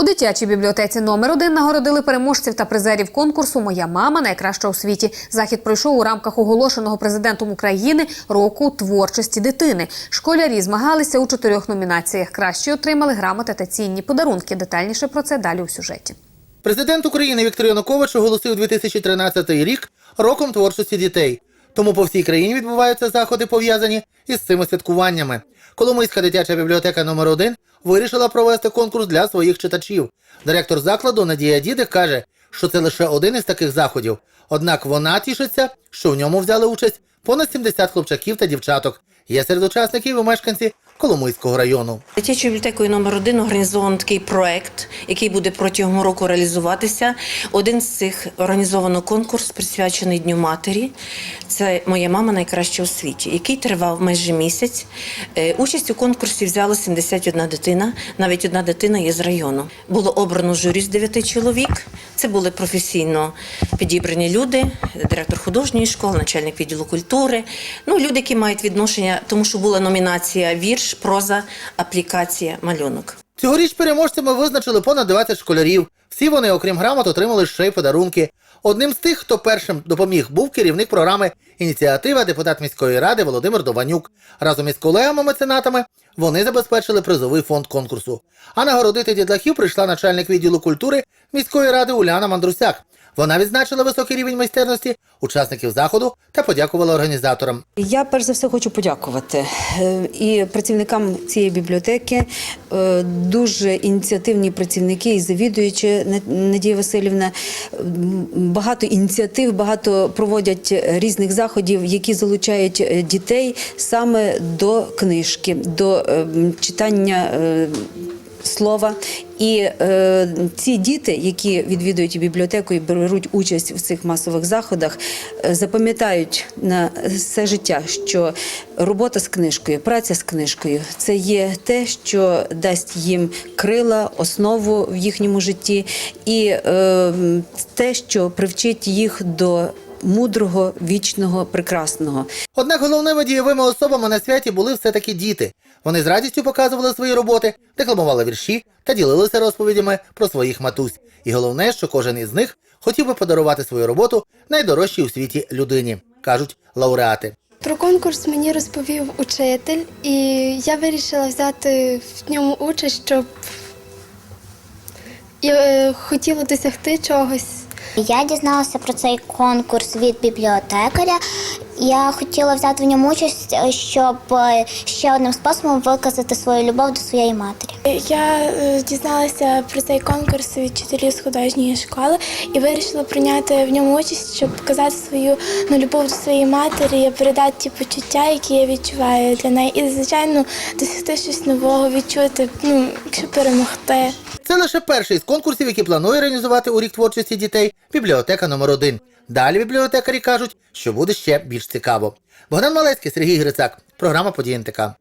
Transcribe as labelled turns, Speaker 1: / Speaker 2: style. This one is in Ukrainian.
Speaker 1: У дитячій бібліотеці номер 1 нагородили переможців та призерів конкурсу Моя мама найкраща у світі. Захід пройшов у рамках оголошеного президентом України року творчості дитини. Школярі змагалися у чотирьох номінаціях. Кращі отримали грамоти та цінні подарунки. Детальніше про це далі у сюжеті.
Speaker 2: Президент України Віктор Янукович оголосив 2013 рік роком творчості дітей. Тому по всій країні відбуваються заходи, пов'язані із цими святкуваннями. Коломийська дитяча бібліотека номер 1 вирішила провести конкурс для своїх читачів. Директор закладу Надія Дідик каже, що це лише один із таких заходів. Однак вона тішиться, що в ньому взяли участь понад 70 хлопчаків та дівчаток. Є серед учасників і мешканці Коломийського району.
Speaker 3: Дитячою бібліотекою номер 1 організовано такий проект, який буде протягом року реалізуватися. Один з цих організовано конкурс, присвячений Дню матері. Це моя мама найкраща у світі, який тривав майже місяць. Е, Участь у конкурсі взяла 71 дитина. Навіть одна дитина є з району. Було обрано журі з 9 чоловік. Це були професійно підібрані люди, директор художньої школи, начальник відділу культури. Ну, люди, які мають відношення, тому що була номінація вірш, проза, аплікація, малюнок.
Speaker 2: Цьогоріч переможцями визначили понад 20 школярів. Всі вони, окрім грамот, отримали ще й подарунки. Одним з тих, хто першим допоміг, був керівник програми Ініціатива депутат міської ради Володимир Дованюк. Разом із колегами-меценатами вони забезпечили призовий фонд конкурсу. А нагородити дітлахів прийшла начальник відділу культури міської ради Уляна Мандрусяк. Вона відзначила високий рівень майстерності учасників заходу та подякувала організаторам.
Speaker 4: Я перш за все хочу подякувати е, і працівникам цієї бібліотеки. е, Дуже ініціативні працівники і завідуючи Надія Васильівна. Багато ініціатив, багато проводять різних заходів, які залучають е, дітей саме до книжки, до читання. Слова і е, ці діти, які відвідують бібліотеку і беруть участь в цих масових заходах, е, запам'ятають на все життя, що робота з книжкою, праця з книжкою це є те, що дасть їм крила, основу в їхньому житті, і е, те, що привчить їх до мудрого, вічного, прекрасного.
Speaker 2: Однак головними дієвими особами на святі були все-таки діти. Вони з радістю показували свої роботи, декламували вірші та ділилися розповідями про своїх матусь. І головне, що кожен із них хотів би подарувати свою роботу найдорожчій у світі людині, кажуть лауреати.
Speaker 5: Про конкурс мені розповів учитель, і я вирішила взяти в ньому участь, щоб я е, хотіла досягти чогось.
Speaker 6: Я дізналася про цей конкурс від бібліотекаря. Я хотіла взяти в ньому участь, е, щоб е, ще одним способом виказати свою любов до своєї матері.
Speaker 7: Я е, дізналася про цей конкурс від вчителів з художньої школи і вирішила прийняти в ньому участь, щоб показати свою ну, любов до своєї матері, передати ті почуття, які я відчуваю для неї. І, звичайно, досягти щось нового, відчути, ну, якщо перемогти.
Speaker 2: Це лише перший з конкурсів, які планує організувати у рік творчості дітей бібліотека номер 1 Далі бібліотекарі кажуть, що буде ще більш цікаво. Богдан Малецький, Сергій Грицак. Програма «Події НТК».